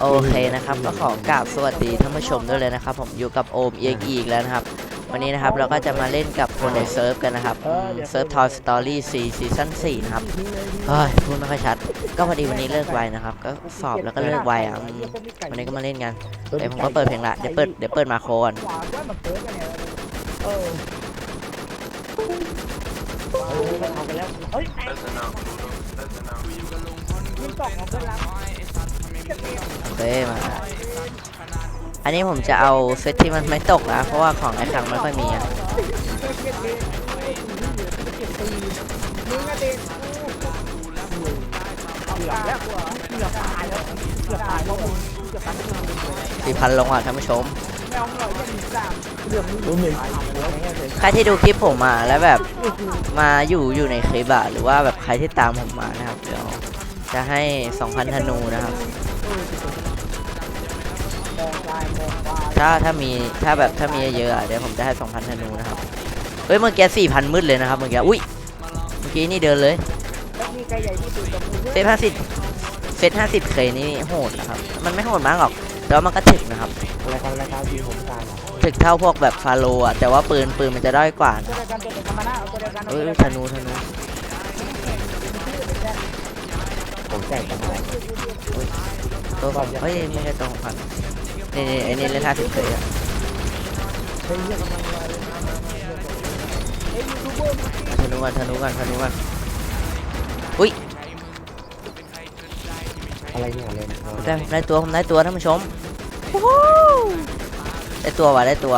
โอเคนะครับก็ขอกราบสวัสดีท่านผู้ชมด้วยเลยนะครับ ผมอยู่กับโอมเอกอีกแล้วนะครับ วันนี้นะครับเราก็จะมาเล่นกับคนในเซิร์ฟกันนะครับอืมเซิร์ฟ Toy Story 4ซีซั่น4นะครับเฮ้ยพูดไม่ค่อยชัด ก็พอดีวันนี้เลิกไวนะครับ ก็สอบแล้วก็เลิกไวอะอืมวันนี้ก็มาเล่นกันเดี๋ยวผมก็เปิดเพลงละเดี๋ยวเปิดเดี๋ยวเปิดมาโคก่อนขวาก็มาเปิดกันเนี่ยเออ เอาไปแล้วเฮ้ยแตกยิงตกของเพื่อนรักโอเคมาอันนี้ผมจะเอาเซตที่มันไม่ตกนะเพราะว่าของไอ้ครั้งไม่ค่อยมีอะสี่พันลงอะท่านผู้ชมใครที่ดูคลิปผมมาแล้วแบบมาอยู่อยู่ในคลิปอะหรือว่าแบบใครที่ตามผมมานะครับเดี๋ยวจะให้2,000ธนูนะครับ มองซ้ายมองขวาถ้าถ้ามีถ้าแบบถ้ามีเยอะๆอะเดี๋ยวผมจะให้2,000ธนูนะครับเฮ้ยเมื่อกี้4,000มืดเลยนะครับเมื่อกี้อุ้ยเมื่อกี้นี่เดินเลยแล้วมีไก่ใหญ่ที่ตื่นกับมือเซต50เซต50เคยนี่โหดนะครับมันไม่โหดมากหรอกแต่ว่ามันก็ถึกนะครับรายการรายการดีผมตายถึกเท่าพวกแบบฟาโลอะแต่ว่าปืนปืนมันจะด้อยกว่าตัวรายการตัวเด็กมาหน้าเอาตัวรายการเอาเอ้ตัวยรายธการนูธนู ผมแจกกันไปตัวของเฮ้ยไม่ใช่ตัวของพันนี่นี่ไอ้นี่เล่น50เคยอะเฮ้ยเรื่องกำลังมาเลยเฮ้ยยูทูบเบอร์ธนูกันธนูกันธนูกันอะไรเนี่ยเล่นได้ได้ตัวผมได้ตัวท่านผู้ชมได้ตัวว่ะได้ตัว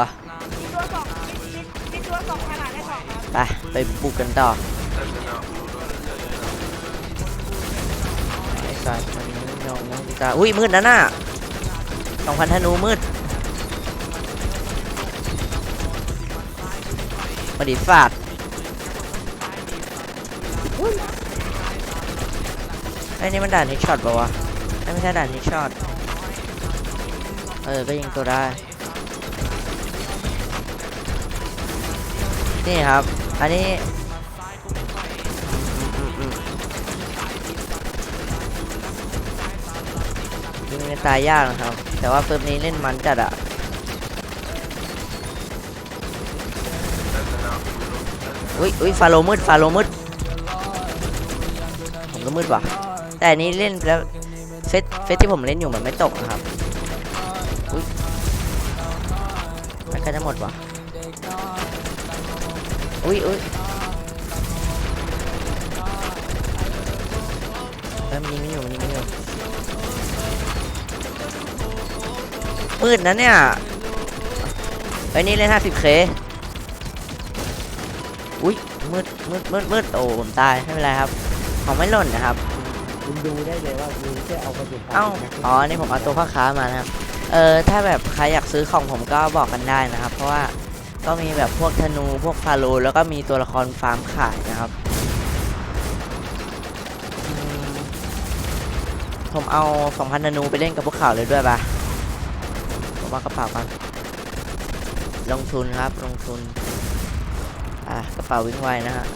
มีตัวสองมีมีตัวสองขนาดได้สองครับไปไปบุกกันต่อ สัตว์มันไม่ยอมนะตาอุ้ยมืดนะน่ะสองพันธนูมืดมาดิฟาดไอ้นี่มันด่านฮิตช็อตป่าวะไอ้ไม่ใช่ด่านฮิตช็อตเออ ก็ยิงตัวได้ นี่ครับ อันนี้ ยิงมันตายยากนะครับ แต่ว่าเฟิร์มนี้เล่นมันจัดอะอุ้ยอุ้ยฟาโลมืดฟาโลมืดผมก็มืดว่ะ แต่นี้เล่นแล้วเซตเซตที่ผมเล่นอยู่มันไม่ตกนะครับอุ้ยมันก็จะหมดว่ะอุ้ยอุ้ยเอ้ยมันยิงไม่อยู่มันยิงไม่อยู่ มืดนะเนี่ยไอ้ยนี่เล่น 50k อุ้ยมืดมืดมืดมืดโอ้ผมตายไม่เป็นไรครับ ของไม่หล่นนะครับ คุณดูได้เลยว่าคุณแค่เอากระสุนเอ้าอ๋อนี่ผมเอาตัวพ่อค้ามานะครับ เออถ้าแบบใครอยากซื้อของผมก็บอกกันได้นะครับ เพราะว่าก็มีแบบพวกธนูพวกฟาโลแล้วก็มีตัวละครฟาร์มขายนะครับอืมผมเอา 2,000ธนูไปเล่นกับพวกเขาเลยด้วยปะผม ว่ากระเป๋ากันลงทุนครับลงทุน อะกระเป๋าวิ่งไวนะฮะ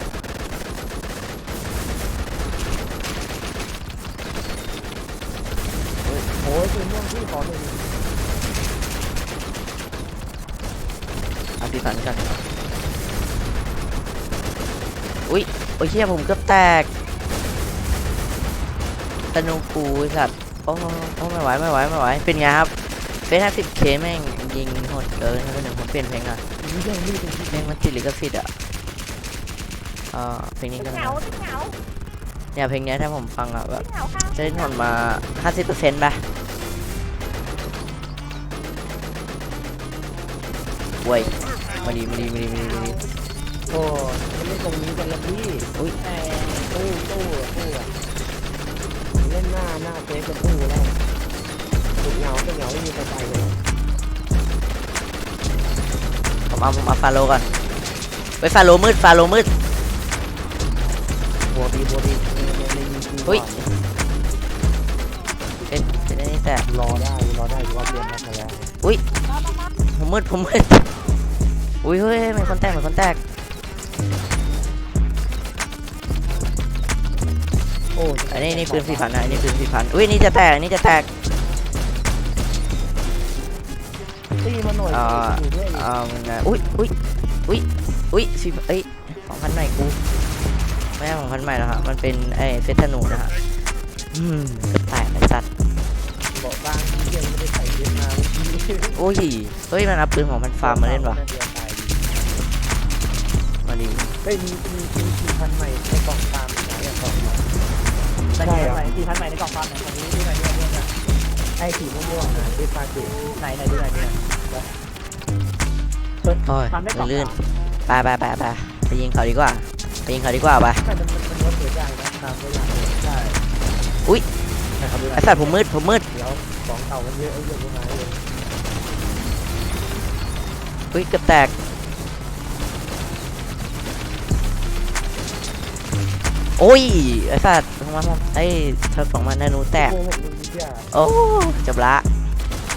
โอ้ยคุณม่วงที่ขอหนึ่งเอาที่ฝันกันอุ้ยโอ้ยเชี่ยผมเกือบแตกธนูกูไอ้สัตว์โอ้โอ้ไม่ไหวไม่ไหวไม่ไหวเป็นไงครับ เฟสห้าสิบเคแม่งยิงโหดเกินนะเป็นหนึ่งผมเปลี่ยนเพลงอะนี่เรื่องนี้เป็นที่เพลงมันติดลิขสิทธิ์อะเอ่อเพลงนี้ก็เหได้งาเหงาเนี่ยเพลงเนี้ยถ้าผมฟังอะแบบเหงาข้างจะได้ผลมาห้าสิบเปอร์เซ็นต์ป่ะเว้ยมาดีมาดีมาดีมาดีมาดีโอ้จะเล่นตรงนี้กันละพี่อุ้ยแต่ตู้ตู้ตู้อะเล่นหน้าหน้าเฟซกับตู้แล้วติด เหงาเป็นเหงาไม่มีใครไปเลยผมเอาผมเอาฟาโลก่อนไปฟาโลมืดฟาโลมืดบัวดีบัวดีในในในอุ้ยเป็นเป็นอันนี้แต่รอได้รอได้รอเปลี่ยนมาแล้วผมมืดผมมืดอุ้ยเฮ้ยเหมือนคนแตกเหมือนคนแตกโอ้อันนี้นี่ปืนสี่พันนะอันนี้ปืนสี่พันอุ้ยนี่จะแตกอันนี่จะแตก น่อยอ่าอยู่ด้วยอ่ามันนะอุ้ยอุ้ยอุ้ยอุ้ยสิเอ้ยสองพันใหม่กูไม่ใช่สองพันใหม่แล้วครับมันเป็นไอ้เซตธนูนะฮะอืมเกือบแตกไอ้สัตว์บอกบ้างที่เที่ยงไม่ได้ใส่เยอะมาเมื่อกี้โอ้ยเฮ้ยมันเอาปืนของมันฟาร์มมาเล่นวะเดียวตายดีมาดีเฮ้ยมีมีมีสี่พันใหม่ในกล่องตามไหนอะกล่องมาใช่ใส่สี่พันใหม่ในกล่องฟันไหนวันนี้ดูหน่อยดูหน่อยดูหน่อยไอ้สีม่วงๆนะที่ฟาเกตไหนไหนดูหน่อยดูหน่อย โอ้ยฟันได้กล่องลื่นไปไปไปไปไปยิงเขาดีกว่าไปยิงเขาดีกว่าไปแต่มันมันมันวัดตัวอย่างนะตามตัวอย่างเลยใช่อุ๊ยนะครับดูไอ้สัตว์ผมมืดผมมืดเดี๋ยวของเก่ามันเยอะไอ้เรื่องพวกนั้นเลยอุ้ยเกือบแตกโอ้ยไอ้สัตว์ของมันไอ้เธอของมันนานูแตกโกหกมึงเชื่อโอ้จบละมึง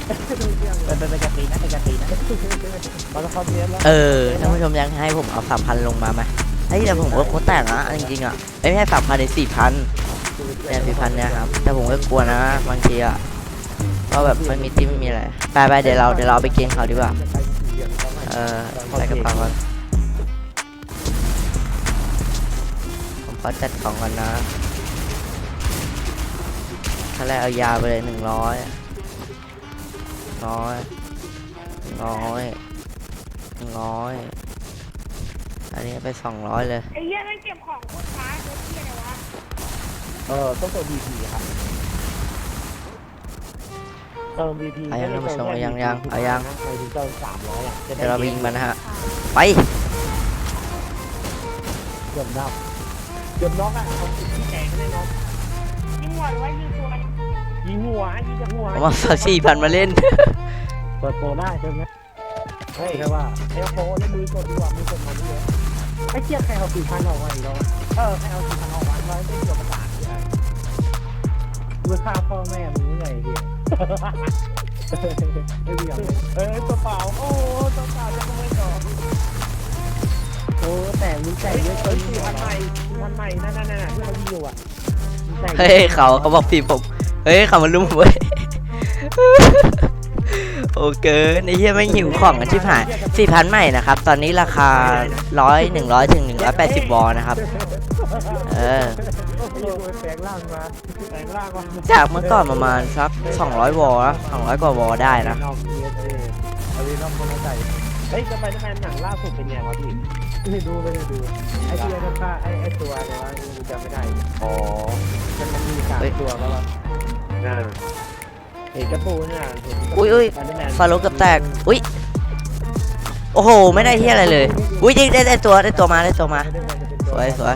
เชื่อเป็นเป็นเป็นกระตีนะเป็นกระตีนะมาแล้วเขาเพี้ยนแล้วเออท่านผู้ชมยังให้ผมเอาสามพันลงมาไหมเฮ้ยแต่ผมก็โคตรแตกนะจริงๆอะเอ้ยไม่ใช่สามพันในสี่พันเนี่ยสี่พันเนี่ยครับแต่ผมก็กลัวนะบางทีอะก็แบบไม่มีที่ไม่มีอะไรไปไปเดี๋ยวเราเดี๋ยวเราไปเกณฑ์เขาดีกว่าจะไปสี่เหลี่ยมเขาใหม่เออใส่กระเป๋าก่อนผมขอจัดของก่อนนะถ้าแรกเอายาไปเลยหนึ่งร้อย ร้อยร้อยหนึ่งร้อยอันนี้ไปสองร้อยเลยไอ้เหี้ยมันเก็บของโคตรช้าโคตรเหี้ยเลยวะเออต้องเติม VP ครับเติม VP เอายังท่านผู้ชมเอายังยังเอายังไปถึงเติมสามร้อยอะจะเดี๋ยวเราไปยิงมันนะฮะ ไป เกือบนับเกือบน็อกอะเอาสิที่แกงได้น็อก ยิงหัวหรือว่ายิงตัว ยิงหัวยิงจากหัวผมเอาสักสี่พันมาเล่น เปิดโปรได้ใช่ไหมเฮ้ยแค่ว่าไอ้โปรแล้วมือกดดีกว่ามือกดมันเยอะไอ้เจี๊ยใครเอาสี่พันออกมาอีกแล้วเออใครเอาสี่พันออกมาไว้ไม่เกี่ยวกับประกาศที่ไหนเมื่อฆ่าพ่อแม่มึงไงเฮียไม่เกี่ยวเออตัวเปล่าโอ้ตัวเปล่าจะไม่ต่อโอ้แต่มึงแต่เยอะเกินสี่พันใหม่สี่พันใหม่นั่นนั่นนั่นที่เราอยู่อะเฮ้ยเขาเขาบอกปีผม เฮ้ยเขามาลุมผมเว้ยโอเกินไอ้เหี้ยไม่หิวของกันชิบหายสี่พันใหม่นะครับ ตอนนี้ราคาร้อยหนึ่งร้อยถึงหนึ่งร้อยแปดสิบวอลนะครับ เออแปลงร่างมาแปลงร่างมาจากเมื่อก่อนประมาณสักสองร้อยวอลนะสองร้อยกว่าวอลได้นะนอกเอสเอเอาวีนอกคนละใจเฮ้ยจะไปทำไมหนังล่าสุดเป็นไงวะพี่ ไม่ดูไม่ได้ดู ไอ้ที่ไอ้ค่าไอ้ไอ้ตัวอะไรวะกูจำไม่ได้ อ๋อมันมันมีสามตัวแล้ววะน่าเห็นกระปูเนี่ยเห็นอุ้ยอุ้ยสไปเดร์แมนฟาโลเกือบแตก อุ้ย โอ้โห ไม่ได้เฮียอะไรเลย อุ้ยได้ได้ได้ตัวได้ตัวมาได้ตัวมา สวยสวย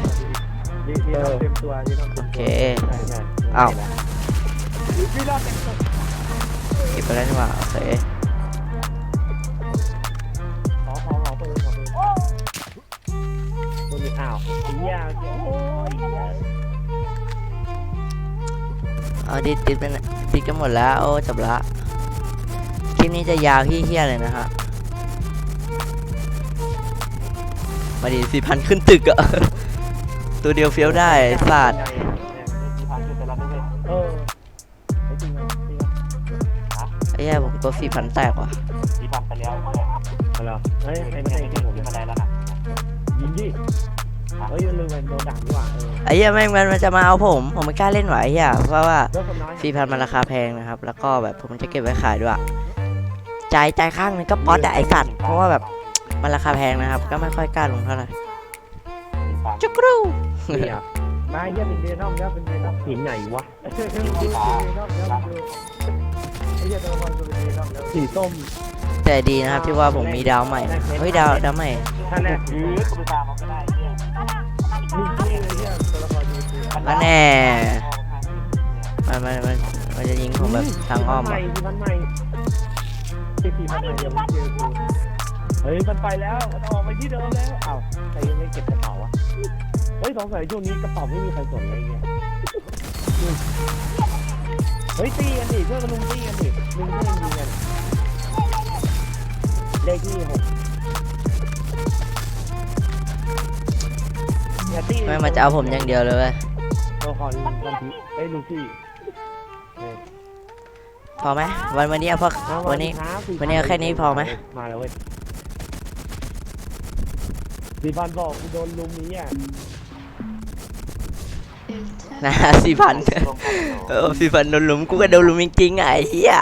ดีดีเราเต็มตัวดีเราเต็มตัวโอเคใช่ใช่อ้าวดีเราเต็มตัวเก็บไปแล้วนี่หว่าโอเค ตัวนี้อ้าวไอ้เหี้ยโอ้ยเหี้ยเอาดิดติดเป็นติดกันหมดแล้วโอ้จบละคลิปนี้จะยาวเฮี้ยๆเลยนะฮะมาดิสี่พันขึ้นตึกอะตัวเดียวเฟี้ยวได้ไอ้สัตว์เออไอ้จริงไหมจริงไหมไอ้แย่ผมตัวสี่พันแตกว่ะสี่พันไปแล้วเอาเหรอเฮ้ยไอ้ไม่ใช่ที่ผมมาได้แล้วนะยิงดิ เฮ้ยลืมไปโดนด่าดีกว่าเออไอ้แย่แม่งมันมันจะมาเอาผม ผมไม่กล้าเล่นไหวไอ้แย่เพราะว่าเลิกคนน้อยสี่พันมันราคาแพงนะครับ แล้วก็แบบผมจะเก็บไว้ขายด้วยอะจ่ายจ่ายข้างนึงก็ป๊อตอะไอสัตว์เพราะว่าแบบมันราคาแพงนะครับ ก็ไม่ค่อยกล้าลงเท่าไหร่จุกรูเนี่ยมาเยี่ยเป็นเดนอมแล้วเป็นเดนอมสีไหนวะดูเดนอมแล้วดูไอ้เหี้ยตัวละครตัวเป็นเดนอมแล้วสีส้มแต่ดีนะครับที่ว่าผมมีดาวใหม่นะเฮ้ยดาวดาวใหม่ท่านแรกหรือคุณตาม มีเท่มาแน่ มันมันมันมันจะยิงผมแบบทางอ้อมใหม่อะสีพันใหม่สีสีพันใหม่ยังไม่เจอกูเฮ้ยมันไปแล้วมันออกไปที่เดิมแล้วอ้าวใครยังไม่เก็บกระเป๋าอะเฮ้ยสงสัยช่วงนี้กระเป๋าไม่มีใครสนอะไรเงี้ยเฮ้ยตีกันดิเพื่อนกันลุงตีกันดิลุงเพื่อนยิงกันเลขที่หกอย่าตี ไม่มาจะเอาผมอย่างเดียวเลยเว้ย ตัวละครวันพีเอ้ยลูฟี่คพอไหมวันวันนี้เอาพอเอาวันนี้ครับ4,000วันนี้เอาแค่นี้พอไหมมาแล้วเว้ยสี่พันบอกกูโดนลุมนี้อะนะสี่พันเออสี่พันโดนหลุมกูก็โดนหลุมจริงๆอะไอ้เหี้ย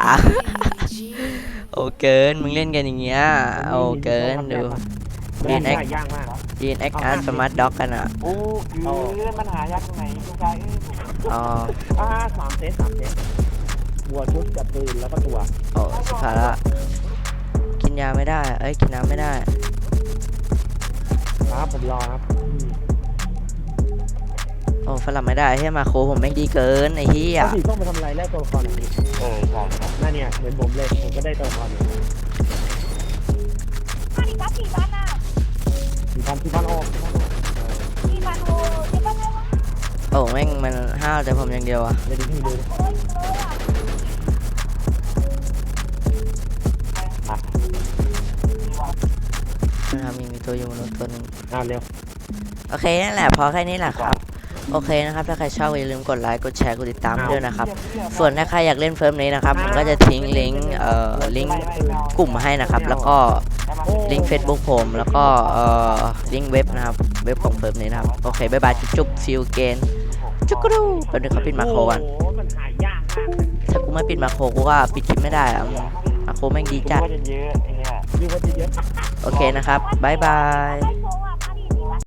โอ้เกินมึงเล่นกันอย่างเงี้ยโอ้เกินดูแม่ง DNX หายากมาก ดีนแอคอาร์สมาร์ทด็อกกันอะ โอ้คือมันหายากตรงไหนลูกชายเอ้ยอ๋ออ่าสามเซตสามเซตวัวชุดกับปืนแล้วก็ตัวโอ้สุดท้ายละกินยาไม่ได้ เอ้ย กินน้ำไม่ได้ ครับผมรอครับโอ้ฝรั่งไม่ได้เฮ้ยมาโคผมแม่งดีเกินไอ้เหี้ยถ้าสีส้มไปทำอะไรแลกตัวละครหน่อยดิเออใช่ครับนั่นเนี่ยเหมือนผมเลยผมก็ได้ตัวละครอยู่อัน สี่พันสี่พันออกสี่พันออกเออสี่พันโอ้สี่พันเลยโอ้แม่งมันห้าวแต่ผมอย่างเดียวอะเดี๋ยวดูให้ดูโอ้ยเลยอะนะครับมีมีตัวอยู่มนุษย์ตัวหนึ่งอ่าเร็ว โอเคนั่นแหละพอแค่นี้แหละครับ โอเคนะครับ ถ้าใครชอบก็อย่าลืมกดไลค์กดแชร์กดติดตามด้วยนะครับ ส่วนถ้าใครอยากเล่นเฟิร์มนี้นะครับผมก็จะทิ้งลิงก์เอ่อลิงก์กลุ่มให้นะครับ แล้วก็ ลิงก์ Facebook ผม แล้วก็เอ่อลิงก์เว็บนะครับ เว็บของเฟิร์มนี้นะครับ โอเค บ๊ายบาย จุ๊บฟิลเกนจุ๊กกรูแป๊บนึงเขาปิดมาโครก่อนโอ้โหมันหายากมากเลยถ้ากูไม่ปิดมาโครกูก็ปิดคลิปไม่ได้อะมาโครแม่งดีจัด ว่าจะเยอะไอ้เนี่ยดูว่าจะเยอะ โอเคนะครับ บ๊ายบายได้โชว์